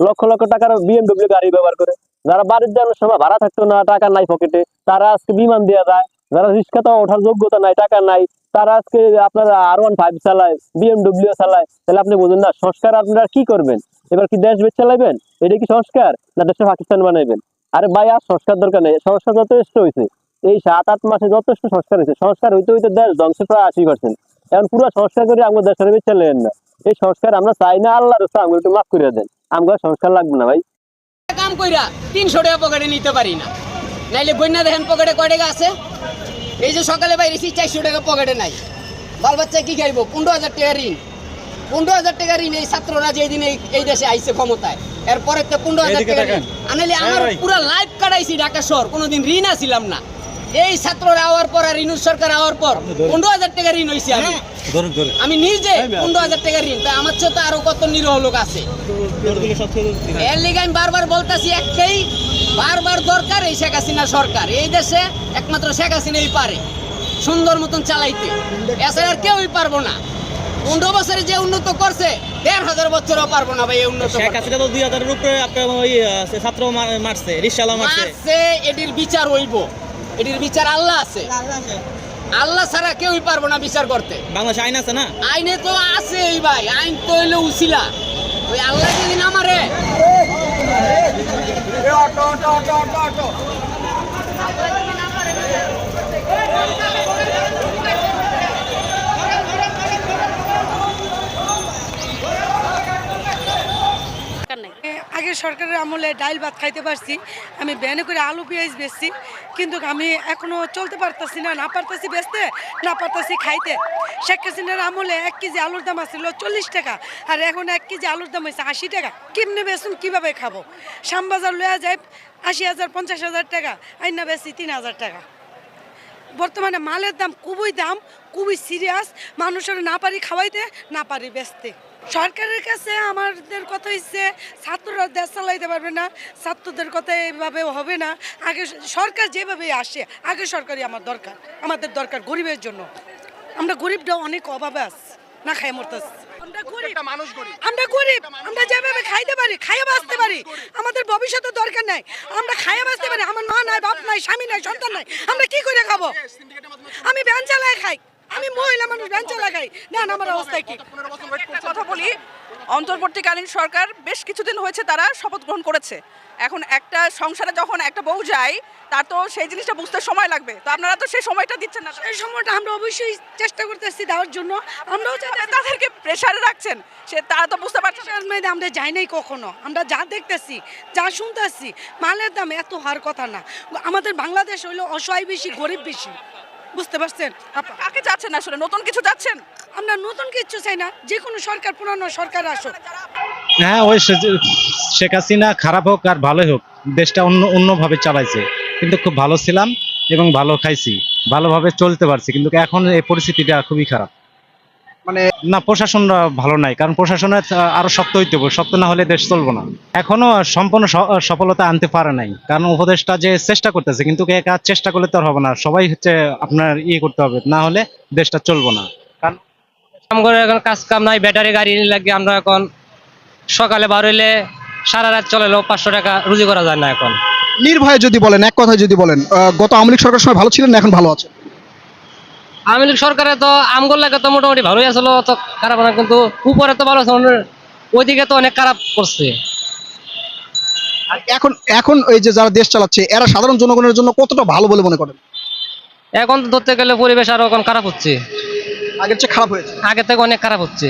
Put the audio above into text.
লক্ষ লক্ষ টাকার বিএমডব্লিউ গাড়ি ব্যবহার করে। যারা বাড়ির যাওয়ার সময় ভাড়া থাকতো না, টাকা নাই পকেটে, তারা আজকে বিমান দেওয়া যায়। যারা রিক্সাতে ওঠার যোগ্যতা নাই, টাকা নাই, তারা আজকে আপনার আর ওয়ান ফাইভ চালায় বিএমডব্লিউ চালায়। তাহলে আপনি বুঝুন না, সংস্কার আপনারা কি করবেন? এবার কি দেশ বেচ চালাইবেন এটা কি সংস্কার? না দেশে পাকিস্তান বানাইবেন? আরে ভাই, আর সংস্কার দরকার নেই। সংস্কার যথেষ্ট হয়েছে এই সাত আট মাসে যথেষ্ট সংস্কার হয়েছে সংস্কার হইতে হইতে দেশ ধ্বংস প্রায় আশি পার্সেন্ট এখন পুরো সংস্কার করে আমাদের দেশের বেচ চালাইবেন না। এই সংস্কার আমরা চাই না আল্লাহর রাস্তা আমাকে একটু মাফ করে দেন। আমাকে সংস্কার লাগবে না ভাই। কাম কইরা তিনশো টাকা পকেটে নিতে পারি না। নাইলে বন্যা দেখেন পকেটে কয় টাকা আছে? এই যে সকালে বাইরেছি চারশো টাকা পকেটে নাই। বাল বাচ্চা কি খাইবো? পনেরো হাজার টাকা ঋণ। পনেরো হাজার টাকা ঋণ এই ছাত্ররা যে দিন এই- এই দেশে আইছে ক্ষমতায়। এরপরে তো পনেরো হাজার টাকা ঋণ। আনাইলে আমার পুরো লাইফ কাটাইছি ঢাকা শহর। কোনোদিন ঋণ আসিলাম না। এই ছাত্ররা আওয়ার পর আর রিনুর সরকার আওয়ার পর পনেরো হাজার টাকা ঋণ হয়েছে আমি। আমি নিজে পনেরো হাজার টাকা ঋণ। তা আমার চেয়ে তো আরও কত নিরহ লোক আছে। এর লিগে আমি বারবার বলতেছি একটাই বারবার দরকার এই শেখ হাসিনা সরকার। এই দেশে একমাত্র শেখ হাসিনাই পারে সুন্দর মতন চালাইতে। এছাড়া আর কেউই পারব না। পনেরো বছরে যে উন্নত করছে দেড় হাজার বছরও পারব না ভাই উন্নত শেখ হাসিনা তো দুই হাজারের উপরে আপনার ওই ছাত্র মারছে রিক্সাওয়ালা মারছে এটির বিচার হইব। এটির বিচার আল্লাহ আছে আল্লাহ ছাড়া কেউই পারব না বিচার করতে বাংলাদেশ আইন আছে না আইনে তো আছে এই ভাই আইন তো হইল উসিলা ওই আল্লাহ যেদিন আমারে দরকার নাই আগের সরকারের আমলে ডাইল ভাত খাইতে পারছি। আমি ব্যানে করে আলু, পেঁয়াজ বেচছি। কিন্তু আমি এখনও চলতে পারতাছি না না পারতেছি বেচতে, না পারতেছি খাইতে। শেখ হাসিনার আমলে এক কেজি আলুর দাম আসছিল চল্লিশ টাকা, আর এখন এক কেজি আলুর দাম হয়েছে আশি টাকা। কেমনে বেচুন, কীভাবে খাব? শ্যামবাজার লয়া যায় আশি হাজার, পঞ্চাশ হাজার টাকা, আইনা বেশি তিন হাজার টাকা। বর্তমানে মালের দাম খুবই দাম, খুবই সিরিয়াস মানুষের না পারি খাওয়াইতে, না পারি বেচতে। সরকারের কাছে আমাদের কথা হচ্ছে ছাত্ররা দেশ চালাইতে পারবে না, ছাত্রদের কথা এইভাবে হবে না। আগে সরকার যেভাবে আসে, আগে সরকারই আমার দরকার, আমাদের দরকার গরিবের জন্য। আমরা গরিবটা অনেক অভাবে আছি, না খাই মরতেছি। আমরা গরিব। আমরা যেভাবে খাইতে পারি খাইয়ে বাঁচতে পারি। আমাদের ভবিষ্যতের দরকার নাই। আমরা খাইয়ে বাঁচতে পারি। আমার মা নাই বাপ নাই স্বামী নাই সন্তান নাই। আমরা কি করে খাব? আমি ভ্যান চালায় খাই। আমি মহিলা মানুষ ভ্যান চালায় খাই। না না, আমার অবস্থায় কি? কথা বলি অন্তর্বর্তীকালীন সরকার বেশ কিছুদিন হয়েছে তারা শপথ গ্রহণ করেছে। এখন একটা সংসারে যখন একটা বউ যায় তার তো সেই জিনিসটা বুঝতে সময় লাগবে। তো আপনারা তো সেই সময়টা দিচ্ছেন না। সেই সময়টা আমরা অবশ্যই চেষ্টা করতেছি দেওয়ার জন্য। আমরাও তাদেরকে প্রেশারে রাখছেন সে তারা তো বুঝতে পারছে আমরা যাই নাই কখনো। আমরা যা দেখতেছি যা শুনতেছি মালের দাম এত হওয়ার কথা না। আমাদের বাংলাদেশ হইল অসহায় বেশি গরিব বেশি। বুঝতে পারছেন? কাকে চাচ্ছেন আসলে? নতুন কিছু যাচ্ছেন? আমরা নতুন কিছু চাই না যে কোনো সরকার পুরানো সরকার আসুক। হ্যাঁ ওই শেখ হাসিনা খারাপ হোক আর ভালোই হোক দেশটা অন্য অন্যভাবে চালাইছে। কিন্তু খুব ভালো ছিলাম এবং ভালো খাইছি ভালোভাবে চলতে পারছি কিন্তু এখন এই পরিস্থিতিটা খুবই খারাপ। মানে না প্রশাসনরা ভালো নাই কারণ প্রশাসনের আরও শক্ত হইতে হবে শক্ত না হলে দেশ চলবো না। এখনও সম্পূর্ণ সফলতা আনতে পারে নাই কারণ উপদেশটা যে চেষ্টা করতেছে কিন্তু একা চেষ্টা করলে তো হবে না সবাই হচ্ছে আপনার ইয়ে করতে হবে না হলে দেশটা চলবো না। কারণ এখন কাজ কাম নাই ব্যাটারি গাড়ি লাগে আমরা এখন সকালে বার হইলে সারা রাত চলেলেও পাঁচশো টাকা রুজি করা যায় না এখন। নির্ভয়ে যদি বলেন এক কথায় যদি বলেন আহ, গত আওয়ামী লীগ সরকার সময় ভালো ছিলেন না এখন ভালো আছে আওয়ামী লীগ সরকারে তো আমগোল লাগে তো মোটামুটি ভালোই আসলো তো খারাপ না কিন্তু উপরে তো ভালো আছে ওইদিকে তো অনেক খারাপ করছে। আর এখন এখন ওই যে যারা দেশ চালাচ্ছে এরা সাধারণ জনগণের জন্য কতটা ভালো বলে মনে করেন? এখন তো ধরতে গেলে পরিবেশ আরও এখন খারাপ হচ্ছে। আগের চেয়ে খারাপ হয়েছে। আগে থেকে অনেক খারাপ হচ্ছে।